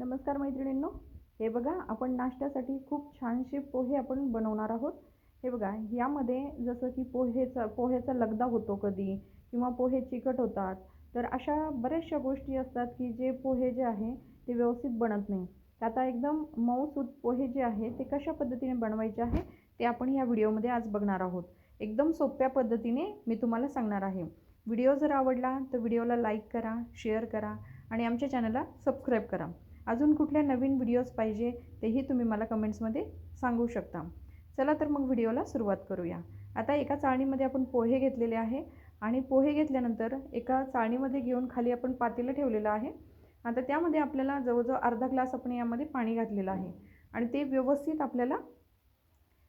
नमस्कार मैत्रिणींनो. हे बघा आपण नाश्त्यासाठी खूप छानसे पोहे आपण बनवणार आहोत. हे बघा यामध्ये जसं की पोहेचा पोह्याचा लगदा होतो कधी किंवा पोहे चिकट होतात तर अशा बऱ्याचशा गोष्टी असतात की जे पोहे जे आहे ते व्यवस्थित बनत नाही. आता एकदम मऊसूत पोहे जे आहे ते कशा पद्धतीने बनवायचे आहे ते आपण या व्हिडिओमध्ये आज बघणार आहोत. एकदम सोप्या पद्धतीने मी तुम्हाला सांगणार आहे. व्हिडिओ जर आवडला तर व्हिडिओला लाईक करा शेअर करा आणि आमच्या चॅनलला सबस्क्राईब करा. अजून कुठल्या नवीन व्हिडिओज पाहिजे तेही तुम्ही मला कमेंट्समध्ये सांगू शकता. चला तर मग व्हिडिओला सुरुवात करूया. आता एका चाळणीमध्ये आपण पोहे घेतलेले आहे आणि पोहे घेतल्यानंतर एका चाळणीमध्ये घेऊन खाली आपण पातेलं ठेवलेलं आहे. आता त्यामध्ये आपल्याला जवळजवळ अर्धा ग्लास आपण यामध्ये पाणी घातलेलं आहे. आणि ते व्यवस्थित आपल्याला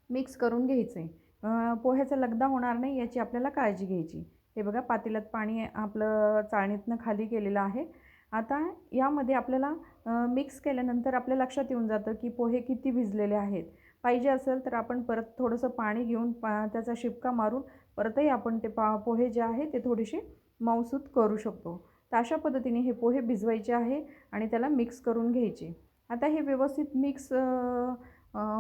मिक्स करून घ्यायचं आहे पोह्याचा लगदा होणार नाही याची आपल्याला काळजी घ्यायची. हे बघा पातेल्यात पाणी आपलं चाळणीतनं खाली केलेलं आहे. आता यामध्ये आपल्याला मिक्स केल्यानंतर आपल्या लक्षात येऊन जातं की पोहे किती भिजलेले आहेत. पाहिजे असेल तर आपण परत थोडंसं पाणी घेऊन पा त्याचा शिपका मारून परतही आपण ते पा पोहे जे आहे ते थोडेसे मऊसूत करू शकतो. तर अशा पद्धतीने हे पोहे भिजवायचे आहे आणि त्याला मिक्स करून घ्यायचे. आता हे व्यवस्थित मिक्स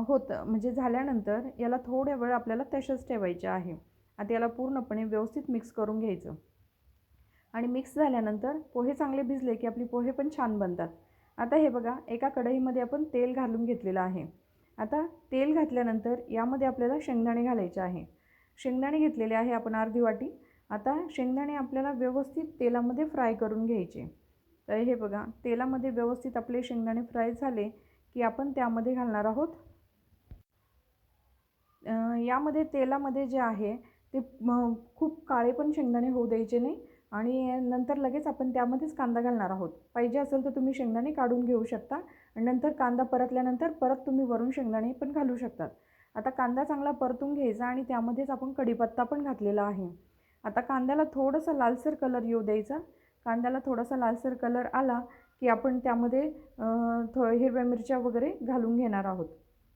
होतं म्हणजे झाल्यानंतर याला थोड्या वेळ आपल्याला तशाच ठेवायचे आहे. आता याला पूर्णपणे व्यवस्थित मिक्स करून घ्यायचं. आणि मिक्स झाल्यानंतर पोहे चांगले भिजले की आपली पोहे पण छान बनतात. आता हे बघा एका कढईमध्ये आपण तेल घालून घेतलेलं आहे. आता तेल घातल्यानंतर यामध्ये आपल्याला शेंगदाणे घालायचे आहे. शेंगदाणे घेतलेले आहे आपण अर्धी वाटी. आता शेंगदाणे आपल्याला व्यवस्थित तेलामध्ये फ्राय करून घ्यायचे. तर हे बघा तेलामध्ये व्यवस्थित आपले शेंगदाणे फ्राय झाले की आपण त्यामध्ये घालणार आहोत. यामध्ये तेलामध्ये जे आहे ते खूप काळे पण शेंगदाणे होऊ द्यायचे नाही. आणि नंतर लगेच आपण त्यामध्येच कांदा घालणार आहोत. पाहिजे असेल तर तुम्ही शेंगदाणे काढून घेऊ शकता आणि नंतर कांदा परतल्यानंतर परत तुम्ही वरून शेंगदाणे पण घालू शकतात. आता कांदा चांगला परतून घ्यायचा आणि त्यामध्येच आपण कढीपत्ता पण घातलेला आहे. आता कांद्याला थोडंसं लालसर कलर येऊ द्यायचा. कांद्याला थोडासा लालसर कलर आला की आपण त्यामध्ये थो हिरव्या मिरच्या वगैरे घालून घेणार आहोत.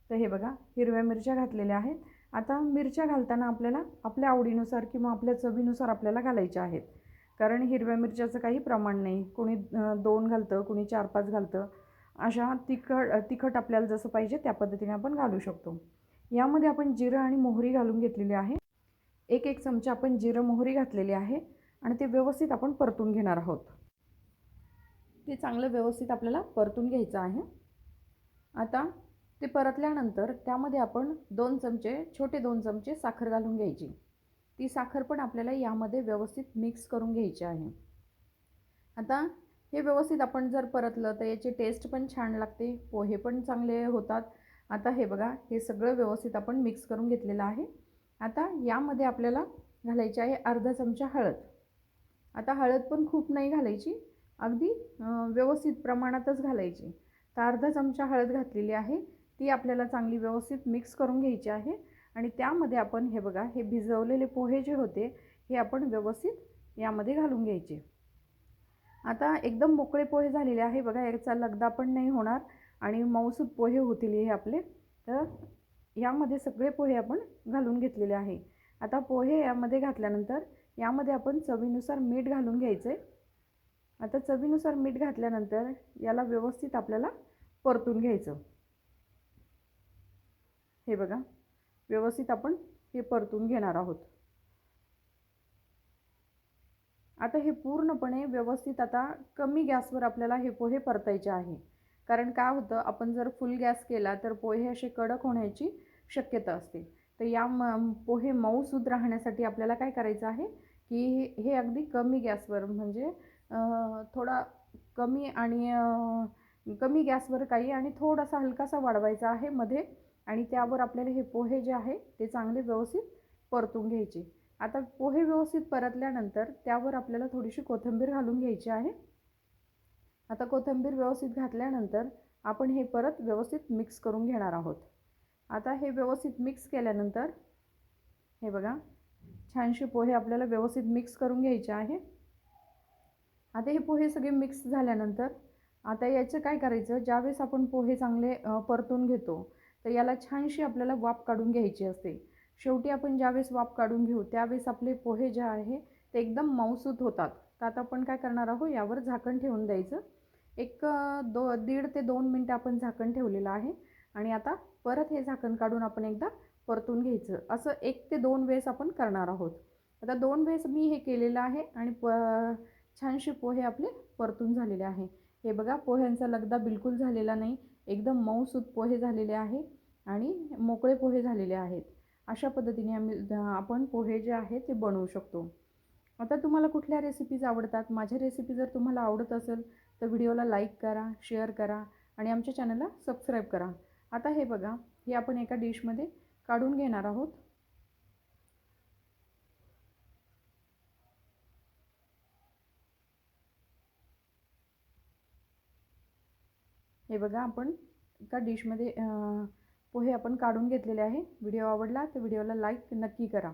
तर हे बघा हिरव्या मिरच्या घातलेल्या आहेत. आता मिरच्या घालताना आपल्याला आपल्या आवडीनुसार किंवा आपल्या चवीनुसार आपल्याला घालायच्या आहेत. कारण हिरव्या मिरच्याचं काही प्रमाण नाही. कोणी दोन घालतं कोणी चार पाच घालतं. अशा तिखट तिखट आपल्याला जसं पाहिजे त्या पद्धतीने आपण घालू शकतो. यामध्ये आपण जिरं आणि मोहरी घालून घेतलेली आहे. एक एक चमचा आपण जिरं मोहरी घातलेली आहे आणि ते व्यवस्थित आपण परतून घेणार आहोत. ते चांगलं व्यवस्थित आपल्याला परतून घ्यायचं आहे. आता ते परतल्यानंतर त्यामध्ये आपण दोन चमचे छोटे दोन चमचे साखर घालून घ्यायची. ती साखर पण आपल्याला यामध्ये व्यवस्थित मिक्स करून घ्यायची आहे. आता हे व्यवस्थित आपण जर परतलं तर याची टेस्ट पण छान लागते पोहे पण चांगले होतात. आता हे बघा हे सगळं व्यवस्थित आपण मिक्स करून घेतलेलं आहे. आता यामध्ये आपल्याला घालायची आहे अर्धा चमचा हळद. आता हळद पण खूप नाही घालायची अगदी व्यवस्थित प्रमाणातच घालायची. तर अर्धा चमचा हळद घातलेली आहे ती आपल्याला चांगली व्यवस्थित मिक्स करून घ्यायची आहे. आणि त्यामध्ये आपण हे बघा हे भिजवलेले पोहे जे होते हे आपण व्यवस्थित यामध्ये घालून घ्यायचे. आता एकदम मोकळे पोहे झालेले आहे बघा याचा लगदा पण नाही होणार आणि मऊसूत पोहे होतील हे आपले. तर यामध्ये सगळे पोहे आपण घालून घेतलेले आहे. आता पोहे यामध्ये घातल्यानंतर यामध्ये आपण चवीनुसार मीठ घालून घ्यायचं. आहे आता चवीनुसार मीठ घातल्यानंतर याला व्यवस्थित आपल्याला परतून घ्यायचं. हे बघा. व्यवस्थित आपण हे परतून घेणार आहोत. आता हे पूर्णपणे व्यवस्थित आता कमी गॅसवर आपल्याला हे पोहे परतायचे आहे. कारण काय होतं? आपण जर फुल गॅस केला तर पोहे असे कडक होण्याची शक्यता असते. तर या म पोहे मऊसूद राहण्यासाठी आपल्याला काय करायचं आहे? की हे अगदी कमी गॅसवर म्हणजे थोडा कमी आणि कमी गॅसवर काही आणि थोडासा हलकासा वाढवायचा आहे. मध्ये आणि त्यावर आपल्याला हे पोहे जे आहे ते चांगले व्यवस्थित परतून घ्यायचे. आता पोहे व्यवस्थित परतल्यानंतर त्यावर आपल्याला थोडीशी कोथिंबीर घालून घ्यायची आहे. आता कोथिंबीर व्यवस्थित घातल्यानंतर आपण हे परत व्यवस्थित मिक्स करून घेणार आहोत. आता हे व्यवस्थित मिक्स केल्यानंतर हे बघा छानसे पोहे आपल्याला व्यवस्थित मिक्स करून घ्यायचे आहे. आता हे पोहे सगळे मिक्स झाल्यानंतर आता याचं काय करायचं? ज्यावेळेस आपण पोहे चांगले परतून घेतो तर याला छानशी आपल्याला वाफ काढून घ्यायची असते. शेवटी आपण ज्यावेळेस वाफ काढून घेऊ त्यावेळेस आपले पोहे जे आहे ते एकदम मऊसूत होतात. तर आता आपण काय करणार आहोत यावर झाकण ठेवून द्यायचं. एक दो दीड ते दोन मिनटं आपण झाकण ठेवलेलं आहे. आणि आता परत हे झाकण काढून आपण एकदा परतून घ्यायचं. असं एक ते दोन वेळेस आपण करणार आहोत. आता दोन वेळेस मी हे केलेलं आहे आणि प छानसे पोहे आपले परतून झालेले आहे. हे बघा पोह्यांचा लगदा बिलकुल झालेला नाही. एकदम मऊसूत पोहे झालेले आहे आणि मोकळे पोहे झालेले आहेत. अशा पद्धतीने आम्ही आपण पोहे जे आहे ते बनवू शकतो. आता तुम्हाला कुठल्या रेसिपीज आवडतात? माझ्या रेसिपी जर तुम्हाला आवडत असेल तर व्हिडिओला लाईक करा शेअर करा आणि आमच्या चॅनलला सबस्क्राईब करा. आता हे बघा हे आपण एका डिशमध्ये काढून घेणार आहोत. हे बघा आपण एका डिशमध्ये पोहे आपण काढून घेतलेले आहे. व्हिडिओ आवडला तर व्हिडिओला लाईक नक्की करा.